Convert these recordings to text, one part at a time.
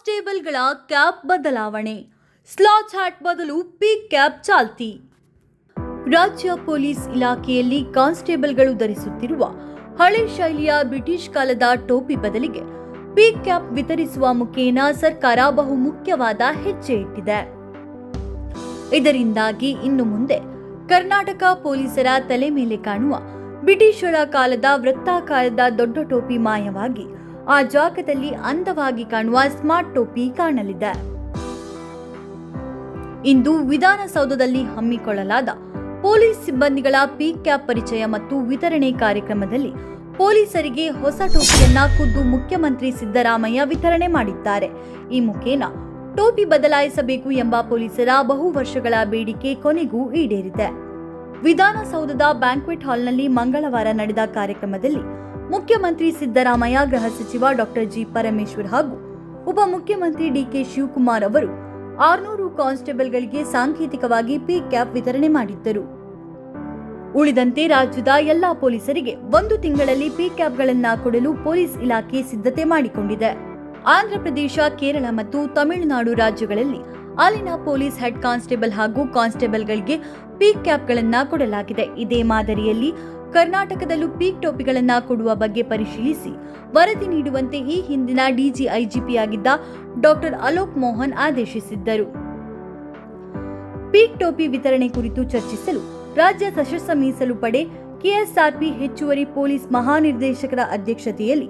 ಕಾನ್ಸ್ಟೇಬಲ್ಗಳ cap ಬದಲಾವಣೆ. Slouch hat ಬದಲು P cap ಚಾಲ್ತಿ. ರಾಜ್ಯ ಪೊಲೀಸ್ ಇಲಾಖೆಯಲ್ಲಿ ಕಾನ್ಸ್ಟೇಬಲ್ಗಳು ಧರಿಸುತ್ತಿರುವ ಹಳೆ ಶೈಲಿಯ ಬ್ರಿಟಿಷ್ ಕಾಲದ ಟೋಪಿ ಬದಲಿಗೆ ಪಿ ಕ್ಯಾಪ್ ವಿತರಿಸುವ ಮುಖೇನ ಸರ್ಕಾರ ಬಹು ಮುಖ್ಯವಾದ ಹೆಜ್ಜೆ ಇಟ್ಟಿದೆ. ಇದರಿಂದಾಗಿ ಇನ್ನು ಮುಂದೆ ಕರ್ನಾಟಕ ಪೊಲೀಸರ ತಲೆ ಮೇಲೆ ಕಾಣುವ ಬ್ರಿಟಿಷರ ಕಾಲದ ವೃತ್ತಾಕಾರದ ದೊಡ್ಡ ಟೋಪಿ ಮಾಯವಾಗಿ ಆ ಜಾಗದಲ್ಲಿ ಅಂದವಾಗಿ ಕಾಣುವ ಸ್ಮಾರ್ಟ್ ಟೋಪಿ ಕಾಣಲಿದೆ. ಇಂದು ವಿಧಾನಸೌಧದಲ್ಲಿ ಹಮ್ಮಿಕೊಳ್ಳಲಾದ ಪೊಲೀಸ್ ಸಿಬ್ಬಂದಿಗಳ ಪಿ ಕ್ಯಾಪ್ ಪರಿಚಯ ಮತ್ತು ವಿತರಣೆ ಕಾರ್ಯಕ್ರಮದಲ್ಲಿ ಪೊಲೀಸರಿಗೆ ಹೊಸ ಟೋಪಿಯನ್ನ ಖುದ್ದು ಮುಖ್ಯಮಂತ್ರಿ ಸಿದ್ದರಾಮಯ್ಯ ವಿತರಣೆ ಮಾಡಿದ್ದಾರೆ. ಈ ಮುಖೇನ ಟೋಪಿ ಬದಲಾಯಿಸಬೇಕು ಎಂಬ ಪೊಲೀಸರ ಬಹು ವರ್ಷಗಳ ಬೇಡಿಕೆ ಕೊನೆಗೂ ಈಡೇರಿದೆ. ವಿಧಾನಸೌಧದ ಬ್ಯಾಂಕ್ವೆಟ್ ಹಾಲ್ನಲ್ಲಿ ಮಂಗಳವಾರ ನಡೆದ ಕಾರ್ಯಕ್ರಮದಲ್ಲಿ ಮುಖ್ಯಮಂತ್ರಿ ಸಿದ್ದರಾಮಯ್ಯ, ಗೃಹ ಸಚಿವ ಡಾಕ್ಟರ್ ಜಿ ಪರಮೇಶ್ವರ್ ಹಾಗೂ ಉಪಮುಖ್ಯಮಂತ್ರಿ ಡಿಕೆ ಶಿವಕುಮಾರ್ ಅವರು ಆರ್ನೂರು ಕಾನ್ಸ್ಟೇಬಲ್ಗಳಿಗೆ ಸಾಂಕೇತಿಕವಾಗಿ ಪಿ ಕ್ಯಾಪ್ ವಿತರಣೆ ಮಾಡಿದ್ದರು. ಉಳಿದಂತೆ ರಾಜ್ಯದ ಎಲ್ಲಾ ಪೊಲೀಸರಿಗೆ ಒಂದು ತಿಂಗಳಲ್ಲಿ ಪಿ ಕ್ಯಾಪ್ಗಳನ್ನ ಕೊಡಲು ಪೊಲೀಸ್ ಇಲಾಖೆ ಸಿದ್ಧತೆ ಮಾಡಿಕೊಂಡಿದೆ. ಆಂಧ್ರಪ್ರದೇಶ ಕೇರಳ ಮತ್ತು ತಮಿಳುನಾಡು ರಾಜ್ಯಗಳಲ್ಲಿ ಅಲ್ಲಿನ ಪೊಲೀಸ್ ಹೆಡ್ ಕಾನ್ಸ್ಟೇಬಲ್ ಹಾಗೂ ಕಾನ್ಸ್ಟೇಬಲ್ಗಳಿಗೆ ಪಿ ಕ್ಯಾಪ್ಗಳನ್ನ ಕೊಡಲಾಗಿದೆ. ಇದೇ ಮಾದರಿಯಲ್ಲಿ ಕರ್ನಾಟಕದಲ್ಲೂ ಪೀಕ್ ಟೋಪಿಗಳನ್ನು ಕೊಡುವ ಬಗ್ಗೆ ಪರಿಶೀಲಿಸಿ ವರದಿ ನೀಡುವಂತೆ ಈ ಹಿಂದಿನ ಡಿಜಿಐಜಿಪಿಯಾಗಿದ್ದ ಡಾಕ್ಟರ್ ಅಲೋಕ್ ಮೋಹನ್ ಆದೇಶಿಸಿದ್ದರು. ಪೀಕ್ ಟೋಪಿ ವಿತರಣೆ ಕುರಿತು ಚರ್ಚಿಸಲು ರಾಜ್ಯ ಸಶಸ್ತ್ರ ಮೀಸಲು ಪಡೆ ಕೆಎಸ್ಆರ್ಪಿ ಹೆಚ್ಚುವರಿ ಪೊಲೀಸ್ ಮಹಾನಿರ್ದೇಶಕರ ಅಧ್ಯಕ್ಷತೆಯಲ್ಲಿ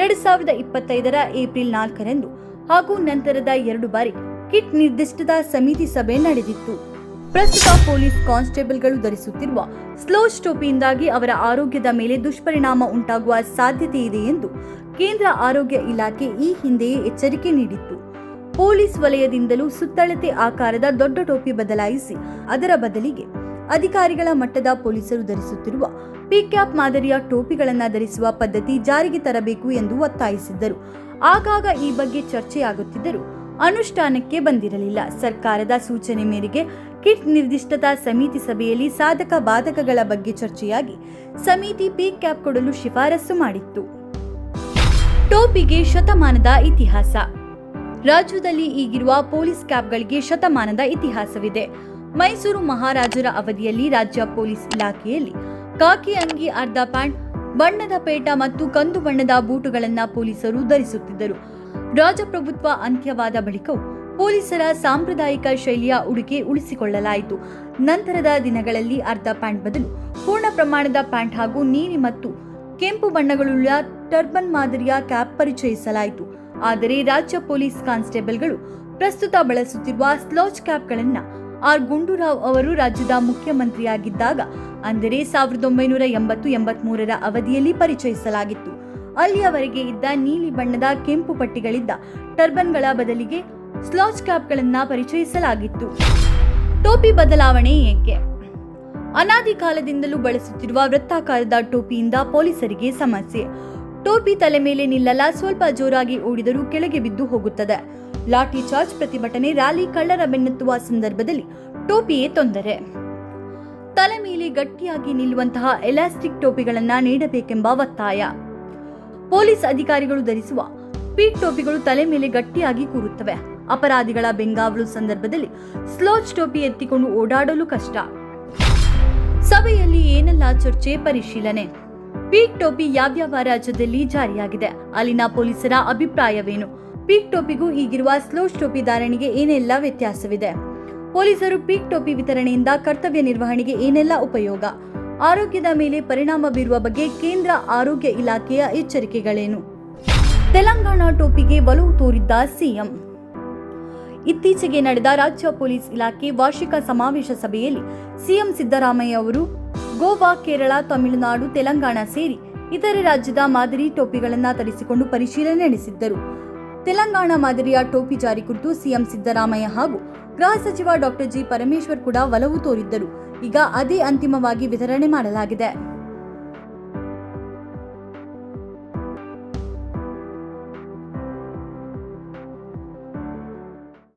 ಎರಡು ಸಾವಿರದ ಇಪ್ಪತ್ತೈದರ ಏಪ್ರಿಲ್ ನಾಲ್ಕರಂದು ಹಾಗೂ ನಂತರದ ಎರಡು ಬಾರಿ ಕಿಟ್ ನಿರ್ದಿಷ್ಟದ ಸಮಿತಿ ಸಭೆ ನಡೆದಿತ್ತು. ಪ್ರಸ್ತುತ ಪೊಲೀಸ್ ಕಾನ್ಸ್ಟೇಬಲ್ಗಳು ಧರಿಸುತ್ತಿರುವ ಸ್ಲೋಚ್ ಟೋಪಿಯಿಂದಾಗಿ ಅವರ ಆರೋಗ್ಯದ ಮೇಲೆ ದುಷ್ಪರಿಣಾಮ ಉಂಟಾಗುವ ಸಾಧ್ಯತೆ ಇದೆ ಎಂದು ಕೇಂದ್ರ ಆರೋಗ್ಯ ಇಲಾಖೆ ಈ ಹಿಂದೆಯೇ ಎಚ್ಚರಿಕೆ ನೀಡಿತ್ತು. ಪೊಲೀಸ್ ವಲಯದಿಂದಲೂ ಸುತ್ತಳತೆ ಆಕಾರದ ದೊಡ್ಡ ಟೋಪಿ ಬದಲಾಯಿಸಿ ಅದರ ಬದಲಿಗೆ ಅಧಿಕಾರಿಗಳ ಮಟ್ಟದ ಪೊಲೀಸರು ಧರಿಸುತ್ತಿರುವ ಪಿಕ್ಯಾಪ್ ಮಾದರಿಯ ಟೋಪಿಗಳನ್ನು ಧರಿಸುವ ಪದ್ಧತಿ ಜಾರಿಗೆ ತರಬೇಕು ಎಂದು ಒತ್ತಾಯಿಸಿದ್ದರು. ಆಗಾಗ ಈ ಬಗ್ಗೆ ಚರ್ಚೆಯಾಗುತ್ತಿದ್ದರೂ ಅನುಷ್ಠಾನಕ್ಕೆ ಬಂದಿರಲಿಲ್ಲ. ಸರ್ಕಾರದ ಸೂಚನೆ ಮೇರೆಗೆ ಕಿಟ್ ನಿರ್ದಿಷ್ಟತಾ ಸಮಿತಿ ಸಭೆಯಲ್ಲಿ ಸಾಧಕ ಬಾಧಕಗಳ ಬಗ್ಗೆ ಚರ್ಚೆಯಾಗಿ ಸಮಿತಿ ಪೀಕ್ ಕ್ಯಾಪ್ ಕೊಡಲು ಶಿಫಾರಸು ಮಾಡಿತ್ತು. ಟೋಪಿಗೆ ಶತಮಾನದ ಇತಿಹಾಸ. ರಾಜ್ಯದಲ್ಲಿ ಈಗಿರುವ ಪೊಲೀಸ್ ಕ್ಯಾಪ್ಗಳಿಗೆ ಶತಮಾನದ ಇತಿಹಾಸವಿದೆ. ಮೈಸೂರು ಮಹಾರಾಜರ ಅವಧಿಯಲ್ಲಿ ರಾಜ್ಯ ಪೊಲೀಸ್ ಇಲಾಖೆಯಲ್ಲಿ ಕಾಕಿ ಅಂಗಿ, ಅರ್ಧ ಪ್ಯಾಂಟ್, ಬಣ್ಣದ ಪೇಟ ಮತ್ತು ಕಂದು ಬಣ್ಣದ ಬೂಟುಗಳನ್ನ ಪೊಲೀಸರು ಧರಿಸುತ್ತಿದ್ದರು. ರಾಜಪ್ರಭುತ್ವ ಅಂತ್ಯವಾದ ಬಳಿಕವೂ ಪೊಲೀಸರ ಸಾಂಪ್ರದಾಯಿಕ ಶೈಲಿಯ ಉಡುಗೆ ಉಳಿಸಿಕೊಳ್ಳಲಾಯಿತು. ನಂತರದ ದಿನಗಳಲ್ಲಿ ಅರ್ಧ ಪ್ಯಾಂಟ್ ಬದಲು ಪೂರ್ಣ ಪ್ರಮಾಣದ ಪ್ಯಾಂಟ್ ಹಾಗೂ ನೀಲಿ ಮತ್ತು ಕೆಂಪು ಬಣ್ಣಗಳುಳ್ಳ ಟರ್ಬನ್ ಮಾದರಿಯ ಕ್ಯಾಪ್ ಪರಿಚಯಿಸಲಾಯಿತು. ಆದರೆ ರಾಜ್ಯ ಪೊಲೀಸ್ ಕಾನ್ಸ್ಟೇಬಲ್ಗಳು ಪ್ರಸ್ತುತ ಬಳಸುತ್ತಿರುವ ಸ್ಲೋಚ್ ಕ್ಯಾಪ್ಗಳನ್ನು ಆರ್. ಗುಂಡೂರಾವ್ ಅವರು ರಾಜ್ಯದ ಮುಖ್ಯಮಂತ್ರಿಯಾಗಿದ್ದಾಗ ಅಂದರೆ ಸಾವಿರದ ಒಂಬೈನೂರ ಎಂಬತ್ತು ಎಂಬತ್ಮೂರರ ಅವಧಿಯಲ್ಲಿ ಪರಿಚಯಿಸಲಾಗಿತ್ತು. ಅಲ್ಲಿಯವರೆಗೆ ಇದ್ದ ನೀಲಿ ಬಣ್ಣದ ಕೆಂಪು ಪಟ್ಟಿಗಳಿದ್ದ ಟರ್ಬನ್ಗಳ ಬದಲಿಗೆ ಸ್ಲಾಚ್ ಕ್ಯಾಪ್ಗಳನ್ನ ಪರಿಚಯಿಸಲಾಗಿತ್ತು. ಟೋಪಿ ಬದಲಾವಣೆ ಏಕೆ? ಅನಾದಿ ಕಾಲದಿಂದಲೂ ಬಳಸುತ್ತಿರುವ ವೃತ್ತಾಕಾರದ ಟೋಪಿಯಿಂದ ಪೊಲೀಸರಿಗೆ ಸಮಸ್ಯೆ. ಟೋಪಿ ತಲೆ ಮೇಲೆ ನಿಲ್ಲಲ್ಲ, ಸ್ವಲ್ಪ ಜೋರಾಗಿ ಓಡಿದರೂ ಕೆಳಗೆ ಬಿದ್ದು ಹೋಗುತ್ತದೆ. ಲಾಠಿ ಚಾರ್ಜ್ ಪ್ರತಿಭಟನೆ ರ್ಯಾಲಿ ಕಳ್ಳರ ಬೆನ್ನತ್ತುವ ಸಂದರ್ಭದಲ್ಲಿ ಟೋಪಿಯೇ ತೊಂದರೆ. ತಲೆ ಮೇಲೆ ಗಟ್ಟಿಯಾಗಿ ನಿಲ್ಲುವಂತಹ ಎಲಾಸ್ಟಿಕ್ ಟೋಪಿಗಳನ್ನು ನೀಡಬೇಕೆಂಬ ಒತ್ತಾಯ. ಪೊಲೀಸ್ ಅಧಿಕಾರಿಗಳು ಧರಿಸುವ ಪೀಕ್ ಟೋಪಿಗಳು ತಲೆ ಮೇಲೆ ಗಟ್ಟಿಯಾಗಿ ಕೂರುತ್ತವೆ. ಅಪರಾಧಿಗಳ ಬೆಂಗಾವಲು ಸಂದರ್ಭದಲ್ಲಿ ಸ್ಲೋಚ್ ಟೋಪಿ ಎತ್ತಿಕೊಂಡು ಓಡಾಡಲು ಕಷ್ಟ. ಸಭೆಯಲ್ಲಿ ಏನೆಲ್ಲ ಚರ್ಚೆ, ಪರಿಶೀಲನೆ? ಪೀಕ್ ಟೋಪಿ ಯಾವ್ಯಾವ ರಾಜ್ಯದಲ್ಲಿ ಜಾರಿಯಾಗಿದೆ? ಅಲ್ಲಿನ ಪೊಲೀಸರ ಅಭಿಪ್ರಾಯವೇನು? ಪೀಕ್ ಟೋಪಿಗೂ ಈಗಿರುವ ಸ್ಲೋಚ್ ಟೋಪಿ ಧಾರಣೆಗೆ ಏನೆಲ್ಲ ವ್ಯತ್ಯಾಸವಿದೆ? ಪೊಲೀಸರು ಪೀಕ್ ಟೋಪಿ ವಿತರಣೆಯಿಂದ ಕರ್ತವ್ಯ ನಿರ್ವಹಣೆಗೆ ಏನೆಲ್ಲ ಉಪಯೋಗ? ಆರೋಗ್ಯದ ಮೇಲೆ ಪರಿಣಾಮ ಬೀರುವ ಬಗ್ಗೆ ಕೇಂದ್ರ ಆರೋಗ್ಯ ಇಲಾಖೆಯ ಎಚ್ಚರಿಕೆಗಳೇನು? ತೆಲಂಗಾಣ ಟೋಪಿಗೆ ಒಲವು ತೋರಿದ್ದ ಸಿಎಂ. ಇತ್ತೀಚೆಗೆ ನಡೆದ ರಾಜ್ಯ ಪೊಲೀಸ್ ಇಲಾಖೆ ವಾರ್ಷಿಕ ಸಮಾವೇಶ ಸಭೆಯಲ್ಲಿ ಸಿಎಂ ಸಿದ್ದರಾಮಯ್ಯ ಅವರು ಗೋವಾ, ಕೇರಳ, ತಮಿಳುನಾಡು, ತೆಲಂಗಾಣ ಸೇರಿ ಇತರೆ ರಾಜ್ಯದ ಮಾದರಿ ಟೋಪಿಗಳನ್ನು ತರಿಸಿಕೊಂಡು ಪರಿಶೀಲನೆ ನಡೆಸಿದ್ದರು. ತೆಲಂಗಾಣ ಮಾದರಿಯ ಟೋಪಿ ಜಾರಿ ಕುರಿತು ಸಿಎಂ ಸಿದ್ದರಾಮಯ್ಯ ಹಾಗೂ ಗೃಹ ಸಚಿವ ಡಾಕ್ಟರ್ ಜಿ ಪರಮೇಶ್ವರ್ ಕೂಡ ಒಲವು ತೋರಿದ್ದರು. ಈಗ ಅದೇ ಅಂತಿಮವಾಗಿ ವಿತರಣೆ ಮಾಡಲಾಗಿದೆ.